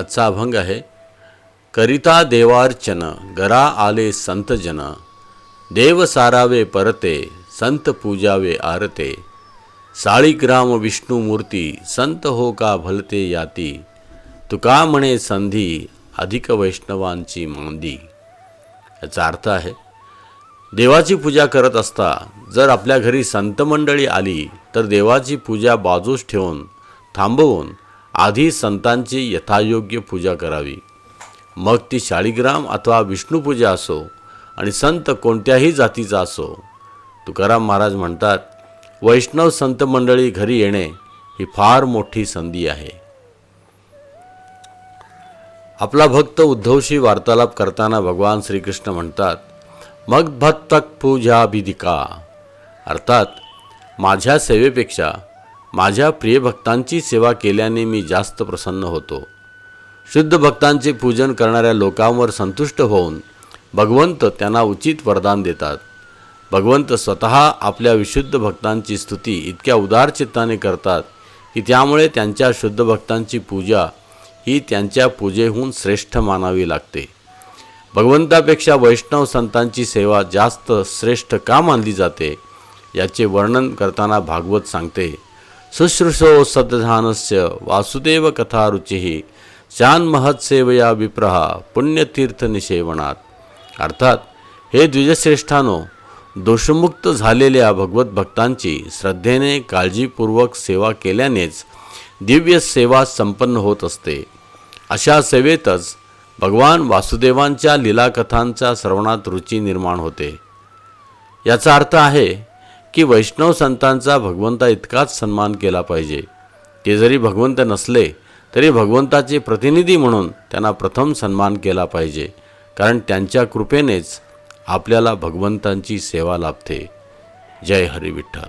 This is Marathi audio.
आजचा अभंग आहे करिता देवार्चन गरा आले संत जन देव सारावे परते संत पूजावे आरते साळीग्राम विष्णुमूर्ती संत हो का भलते याती तुका म्हणे संधी अधिक वैष्णवांची मांदी. याचा अर्थ आहे देवाची पूजा करत असता जर आपल्या घरी संतमंडळी आली तर देवाची पूजा बाजूस ठेवून थांबवून आधी संतांची यथायोग्य पूजा करावी. मग ती शाळीग्राम अथवा विष्णुपूजा असो आणि संत कोणत्याही जातीचा असो. तुकाराम महाराज म्हणतात वैष्णव संत मंडळी घरी येणे ही फार मोठी संधी आहे. आपला भक्त उद्धवशी वार्तालाप करताना भगवान श्रीकृष्ण म्हणतात मग भक्तक पूजाभिधिका अर्थात माझ्या सेवेपेक्षा माझ्या प्रिय भक्तांची सेवा केल्याने मी जास्त प्रसन्न होतो. शुद्ध भक्तांचे पूजन करणाऱ्या लोकांवर संतुष्ट होऊन भगवंत त्यांना उचित वरदान देतात. भगवंत स्वतः आपल्या विशुद्ध भक्तांची स्तुती इतक्या उदार चित्ताने करतात की त्यामुळे त्यांच्या शुद्ध भक्तांची पूजा ही त्यांच्या पूजेहून श्रेष्ठ मानावी लागते. भगवंतापेक्षा वैष्णव संतांची सेवा जास्त श्रेष्ठ का मानली जाते याचे वर्णन करताना भागवत सांगते. शुश्रूषो सद्धानस्य वासुदेव कथा रुचिही शान महत्सेवया विप्रहा पुण्यतीर्थ निषेवणात। अर्थात हे द्विजश्रेष्ठानो दोषमुक्त झालेल्या भगवत भक्तांची श्रद्धेने काळजीपूर्वक सेवा केल्यानेच दिव्य सेवा संपन्न होत असते. अशा सेवेतच भगवान वासुदेवांच्या लीलाकथांच्या श्रवणात रुची निर्माण होते. याचा अर्थ आहे की वैष्णव संतांचा भगवंता इतकाच सन्मान केला पाहिजे. ते जरी भगवंत नसले तरी भगवंताचे प्रतिनिधी म्हणून त्यांना प्रथम सन्मान केला पाहिजे. कारण त्यांच्या कृपेनेच आपल्याला भगवंतांची सेवा लाभते. जय हरी विठ्ठल.